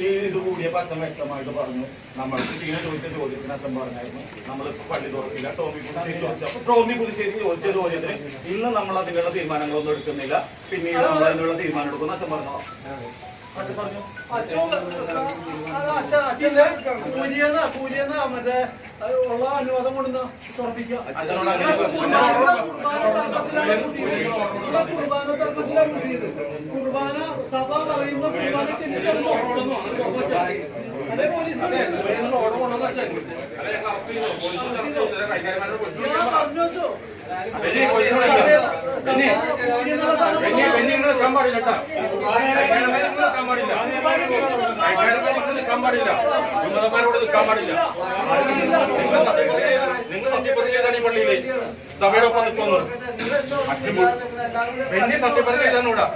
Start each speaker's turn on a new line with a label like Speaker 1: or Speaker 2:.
Speaker 1: ഇത്
Speaker 2: കൂടിയപ്പോ അച്ഛൻ വ്യക്തമായിട്ട് പറഞ്ഞു. നമ്മൾക്ക് ടീന ചോദിച്ച ചോദ്യത്തിന് അച്ഛൻ പറഞ്ഞായിരുന്നു നമ്മൾ പള്ളി തുറക്കില്ല ടോമി പുതുശ്ശേരി ചോദിച്ചു അപ്പൊ ടോമി പുതുശ്ശേരി ചോദിച്ച ചോദ്യത്തിന് ഇന്ന് നമ്മൾ അതിനുള്ള തീരുമാനങ്ങളൊന്നും എടുക്കുന്നില്ല പിന്നീട് നമ്മൾ അതിനുള്ള തീരുമാനം എടുക്കുന്ന അച്ഛൻ പറഞ്ഞു. അച്ഛൻ പറഞ്ഞു
Speaker 3: അച്ഛൻ അച്ഛന്റെ കൂലിയെന്ന കൂലിയെന്ന മറ്റേ ഉള്ള അനുവാദം കൊണ്ടുവന്ന് തുറപ്പിക്കുക ഇവിടെ. കുർബാന തർക്കത്തിലാണ് കൂട്ടിയത്. കുർബാന സഭ പറയുന്ന കുർബാന ചെല്ലിട്ടൊന്നും അതെ പോലീസ് ഞാൻ പറഞ്ഞു വെച്ചോ.
Speaker 1: നിൽക്കാൻ പാടില്ല. ഉന്നതന്മാരോട് നിൽക്കാൻ പാടില്ല. നിങ്ങൾ സത്യം- നിങ്ങൾ സത്യപ്രതിജ്ഞ ചെയ്താണ് ഈ പള്ളിയിലെ സഭയുടെ ഒപ്പം നിൽക്കുന്നു ബെന്നി സത്യപ്രതിജ്ഞ ചെയ്താണ് ഇവിടെ